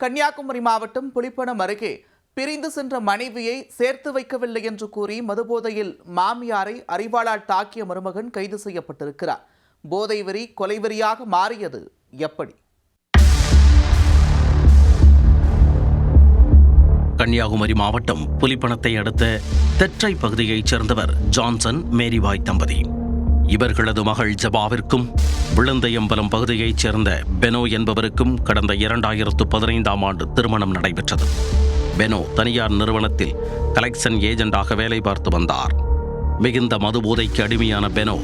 கன்னியாகுமரி மாவட்டம் புலிப்பணம் அருகே பிரிந்து சென்ற மனைவியை சேர்த்து வைக்கவில்லை என்று கூறி மதுபோதையில் மாமியாரை அறிவாளால் தாக்கிய மருமகன் கைது செய்யப்பட்டிருக்கிறார். போதை வெறி கொலைவெறியாக மாறியது எப்படி? கன்னியாகுமரி மாவட்டம் புலிப்பணத்தை அடுத்த தெற்றை பகுதியைச் சேர்ந்தவர் ஜான்சன் மேரிவாய் தம்பதி. இவர்களது மகள் ஜபாவிற்கும் விழுந்தையம்பலம் பகுதியைச் சேர்ந்த பெனோ என்பவருக்கும் கடந்த இரண்டாயிரத்து பதினைந்தாம் ஆண்டு திருமணம் நடைபெற்றது. பெனோ தனியார் நிறுவனத்தில் கலெக்ஷன் ஏஜெண்டாக வேலை பார்த்து வந்தார். மிகுந்த மதுபோதைக்கு அடிமையான பெனோ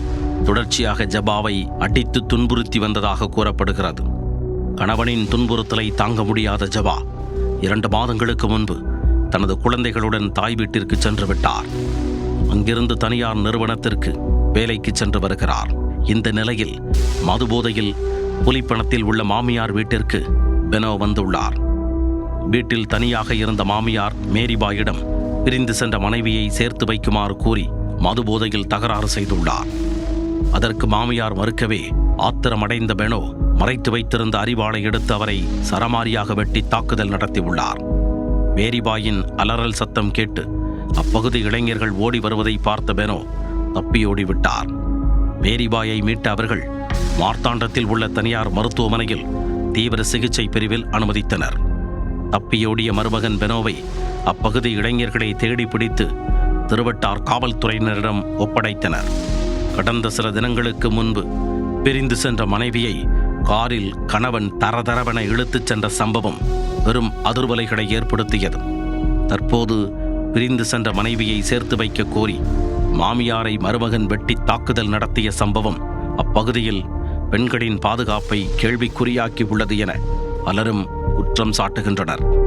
தொடர்ச்சியாக ஜபாவை அடித்து துன்புறுத்தி வந்ததாக கூறப்படுகிறது. கணவனின் துன்புறுத்தலை தாங்க முடியாத ஜபா இரண்டு மாதங்களுக்கு முன்பு தனது குழந்தைகளுடன் தாய் வீட்டிற்கு சென்று விட்டார். அங்கிருந்து தனியார் நிறுவனத்திற்கு வேலைக்கு சென்று வருகிறார். இந்த நிலையில் மதுபோதையில் புலிப்பணத்தில் உள்ள மாமியார் வீட்டிற்கு பெனோ வந்துள்ளார். வீட்டில் தனியாக இருந்த மாமியார் மேரிபாயிடம் பிரிந்து சென்ற மனைவியை சேர்த்து வைக்குமாறு கூறி மதுபோதையில் தகராறு செய்துள்ளார். அதற்கு மாமியார் மறுக்கவே ஆத்திரமடைந்த பெனோ மறைத்து வைத்திருந்த அறிவாளை எடுத்து அவரை சரமாரியாக வெட்டி தாக்குதல் நடத்தியுள்ளார். மேரிபாயின் அலறல் சத்தம் கேட்டு அப்பகுதி இளைஞர்கள் ஓடி வருவதை பார்த்த பெனோ தப்பியோடி விட்டார் மேரிபாயை மீட்ட அவர்கள் மார்த்தாண்டத்தில் உள்ள தனியார் மருத்துவமனையில் தீவிர சிகிச்சை பிரிவில் அனுமதித்தனர். தப்பியோடிய மருமகன் பெனோவை அப்பகுதி இளைஞர்களை தேடி பிடித்து திருவட்டார் காவல்துறையினரிடம் ஒப்படைத்தனர். கடந்த சில தினங்களுக்கு முன்பு பிரிந்து சென்ற மனைவியை காரில் கணவன் தரதரவென இழுத்துச் சென்ற சம்பவம் பெரும் அதிர்வலைகளை ஏற்படுத்தியது. தற்போது பிரிந்து சென்ற மனைவியை சேர்த்து வைக்க கோரி மாமியாரை மருமகன் வெட்டி தாக்குதல் நடத்திய சம்பவம் அப்பகுதியில் பெண்களின் பாதுகாப்பை கேள்விக்குறியாக்கி உள்ளது என பலரும் குற்றம் சாட்டுகின்றனர்.